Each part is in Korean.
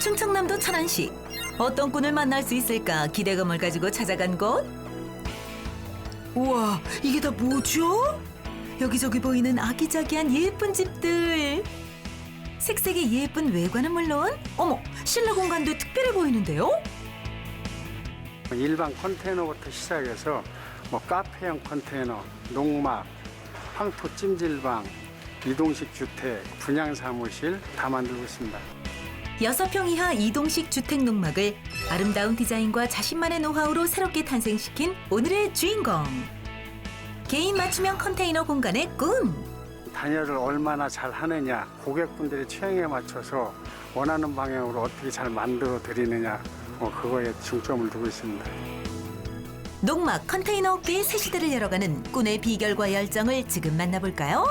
충청남도 천안시 어떤 꾼을 만날 수 있을까 기대감을 가지고 찾아간 곳 우와 이게 다 뭐죠? 여기저기 보이는 아기자기한 예쁜 집들 색색의 예쁜 외관은 물론 어머 실내 공간도 특별해 보이는데요 일반 컨테이너부터 시작해서 뭐 카페형 컨테이너, 농막, 황토 찜질방, 이동식 주택, 분양 사무실 다 만들고 있습니다. 여섯 평 이하 이동식 주택 농막을 아름다운 디자인과 자신만의 노하우로 새롭게 탄생시킨 오늘의 주인공. 개인 맞춤형 컨테이너 공간의 꾼. 단열을 얼마나 잘 하느냐, 고객분들의 취향에 맞춰서 원하는 방향으로 어떻게 잘 만들어 드리느냐, 뭐 그거에 중점을 두고 있습니다. 농막 컨테이너 업계의 새 시대를 열어가는 꾼의 비결과 열정을 지금 만나볼까요?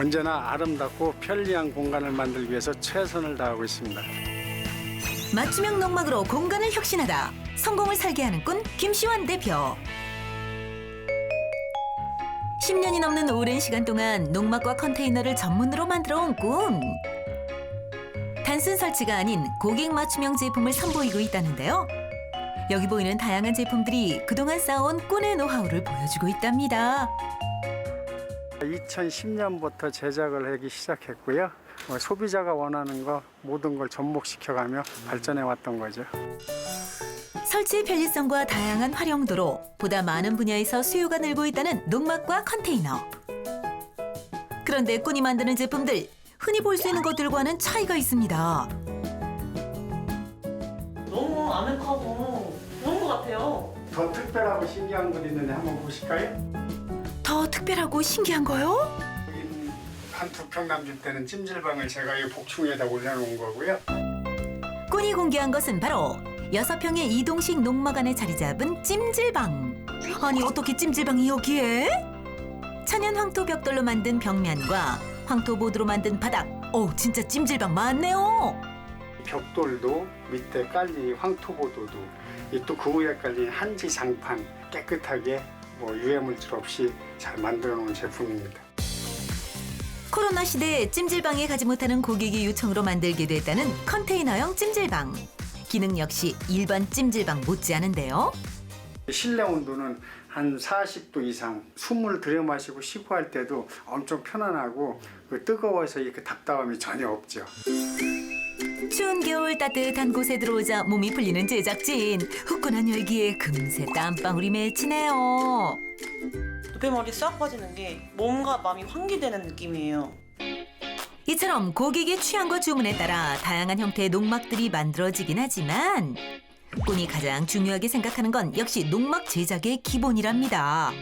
언제나 아름답고 편리한 공간을 만들기 위해서 최선을 다하고 있습니다. 맞춤형 농막으로 공간을 혁신하다. 성공을 설계하는 꾼 김시환 대표. 10년이 넘는 오랜 시간 동안 농막과 컨테이너를 전문으로 만들어 온 꾼. 단순 설치가 아닌 고객 맞춤형 제품을 선보이고 있다는데요. 여기 보이는 다양한 제품들이 그동안 쌓아온 꾼의 노하우를 보여주고 있답니다. 2010년부터 제작을 하기 시작했고요. 뭐 소비자가 원하는 거 모든 걸 접목시켜가며 발전해 왔던 거죠. 설치의 편리성과 다양한 활용도로 보다 많은 분야에서 수요가 늘고 있다는 농막과 컨테이너. 그런데 꾼이 만드는 제품들 흔히 볼 수 있는 것들과는 차이가 있습니다. 너무 아늑하고 좋은 것 같아요. 더 특별하고 신기한 것 있는데 한번 보실까요? 더 특별하고 신기한 거요? 한 두 평 남길 때는 찜질방을 제가 이 복층에다 올려놓은 거고요. 꾼이 공개한 것은 바로 여섯 평의 이동식 농막 안에 자리 잡은 찜질방. 아니 어떻게 찜질방이 여기에? 천연 황토 벽돌로 만든 벽면과 황토 보드로 만든 바닥. 오 진짜 찜질방 맞네요. 벽돌도 밑에 깔린 황토보도도 또그 위에 깔린 한지 장판 깨끗하게 뭐 유해물질 없이 잘 만들어 놓은 제품입니다. 코로나 시대에 찜질방에 가지 못하는 고객의 요청으로 만들게 됐다는 컨테이너형 찜질방. 기능 역시 일반 찜질방 못지않은데요. 실내 온도는 한 40도 이상 숨을 들여 마시고 쉬고 할 때도 엄청 편안하고 그 뜨거워서 이렇게 답답함이 전혀 없죠. 추운 겨울 따뜻한 곳에 들어오자 몸이 풀리는 제작진. 후끈한 열기에 금세 땀방울이 맺히네요. 두피머리 싹 빠지는 게 몸과 마음이 환기되는 느낌이에요. 이처럼 고객의 취향과 주문에 따라 다양한 형태의 농막들이 만들어지긴 하지만 꾼이 가장 중요하게 생각하는 건 역시 농막 제작의 기본이랍니다.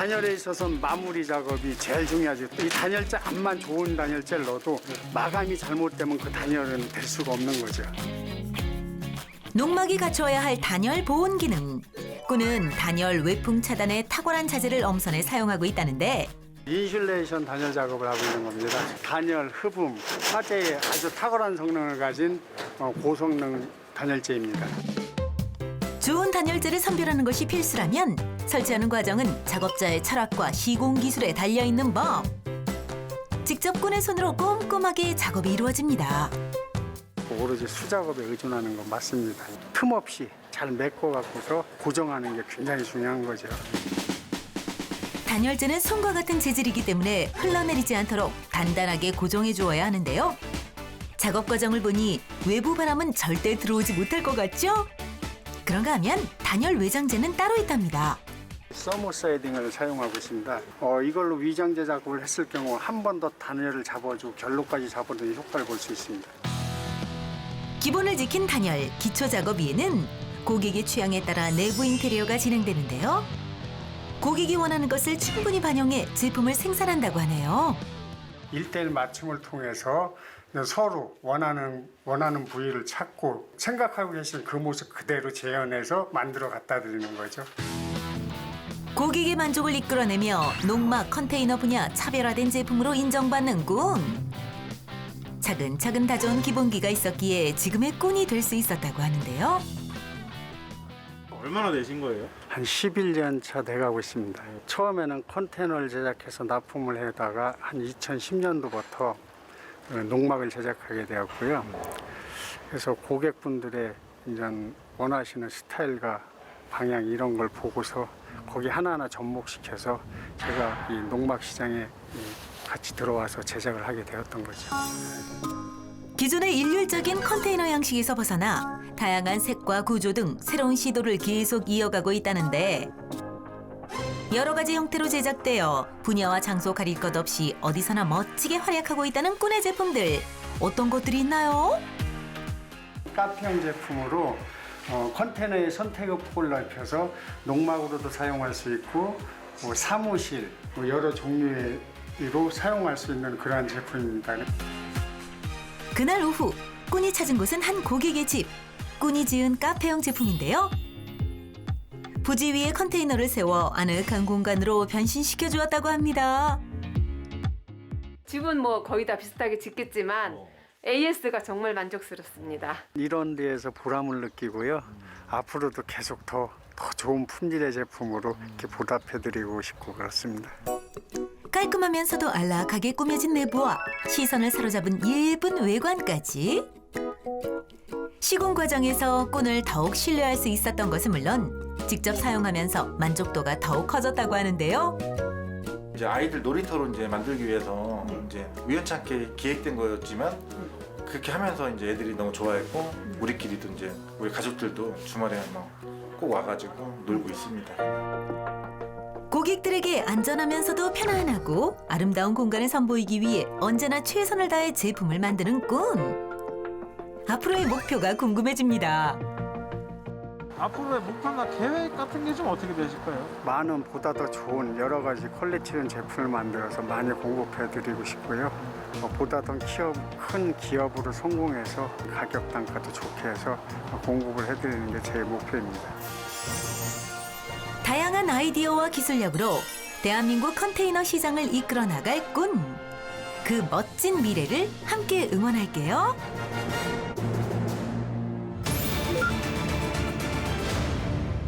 단열에 있어서는 마무리 작업이 제일 중요하죠. 이 단열재 암만 좋은 단열재를 넣어도 마감이 잘못되면 그 단열은 될 수가 없는 거죠. 농막이 갖춰야 할 단열 보온 기능. 꾼은 단열 외풍 차단에 탁월한 자재를 엄선해 사용하고 있다는데 인슐레이션 단열 작업을 하고 있는 겁니다. 단열, 흡음, 화재에 아주 탁월한 성능을 가진 어, 고성능 단열재입니다. 좋은 단열재를 선별하는 것이 필수라면 설치하는 과정은 작업자의 철학과 시공 기술에 달려 있는 법. 직접 꾼의 손으로 꼼꼼하게 작업이 이루어집니다. 오로지 수작업에 의존하는 건 맞습니다. 틈 없이 잘 메꿔 갖고서 고정하는 게 굉장히 중요한 거죠. 단열재는 손과 같은 재질이기 때문에 흘러내리지 않도록 단단하게 고정해 주어야 하는데요. 작업 과정을 보니 외부 바람은 절대 들어오지 못할 것 같죠? 그런가 하면 단열 외장재는 따로 있답니다. 서머 사이딩을 사용하고 있습니다. 어, 이걸로 위장 제 작업을 했을 경우 한 번 더 단열을 잡아주고 결로까지 잡아주는 효과를 볼 수 있습니다. 기본을 지킨 단열, 기초 작업 위에는 고객의 취향에 따라 내부 인테리어가 진행되는데요. 고객이 원하는 것을 충분히 반영해 제품을 생산한다고 하네요. 일대일 맞춤을 통해서 서로 원하는 원하는 부위를 찾고 생각하고 계신 그 모습 그대로 재현해서 만들어 갖다 드리는 거죠. 고객의 만족을 이끌어내며 농막 컨테이너 분야 차별화된 제품으로 인정받는 꾼. 차근차근 다져온 기본기가 있었기에 지금의 꾼이 될 수 있었다고 하는데요. 얼마나 되신 거예요? 한 11년 차 돼가고 있습니다. 처음에는 컨테이너를 제작해서 납품을 해다가 한 2010년도부터 어, 농막을 제작하게 되었고요. 그래서 고객분들의 이제 원하시는 스타일과 방향 이런 걸 보고서 거기 하나하나 접목시켜서 제가 이 농막 시장에 이 같이 들어와서 제작을 하게 되었던 거죠. 기존의 일률적인 컨테이너 양식에서 벗어나 다양한 색과 구조 등 새로운 시도를 계속 이어가고 있다는데 여러 가지 형태로 제작되어 분야와 장소 가릴 것 없이 어디서나 멋지게 활약하고 있다는 꾼의 제품들 어떤 것들이 있나요? 카페형 제품으로 어, 컨테이너의 선택의 폭을 넓혀서 농막으로도 사용할 수 있고 뭐 사무실 뭐 여러 종류로 사용할 수 있는 그러한 제품입니다. 그날 오후 꾼이 찾은 곳은 한 고객의 집. 꾼이 지은 카페형 제품인데요. 부지 위에 컨테이너를 세워 아늑한 공간으로 변신시켜 주었다고 합니다. 집은 뭐 거의 다 비슷하게 짓겠지만 AS가 정말 만족스럽습니다. 이런 데에서 보람을 느끼고요. 앞으로도 계속 더, 더 좋은 품질의 제품으로 이렇게 보답해드리고 싶고 그렇습니다. 깔끔하면서도 안락하게 꾸며진 내부와 시선을 사로잡은 예쁜 외관까지 시공 과정에서 꾼을 더욱 신뢰할 수 있었던 것은 물론 직접 사용하면서 만족도가 더욱 커졌다고 하는데요. 이제 아이들 놀이터로 이제 만들기 위해서 이제 우연찮게 기획된 거였지만 그렇게 하면서 이제 애들이 너무 좋아했고 우리끼리도 이제 우리 가족들도 주말에 뭐꼭 와가지고 놀고 있습니다. 고객들에게 안전하면서도 편안하고 아름다운 공간을 선보이기 위해 언제나 최선을 다해 제품을 만드는 꾼. 앞으로의 목표가 궁금해집니다. 앞으로의 목표나 계획 같은 게 좀 어떻게 되실까요? 많은 보다 더 좋은 여러 가지 퀄리티 있는 제품을 만들어서 많이 공급해드리고 싶고요. 어, 보다 더 기업, 큰 기업으로 성공해서 가격 단가도 좋게 해서 공급을 해드리는 게 제 목표입니다. 다양한 아이디어와 기술력으로 대한민국 컨테이너 시장을 이끌어 나갈 꾼. 그 멋진 미래를 함께 응원할게요.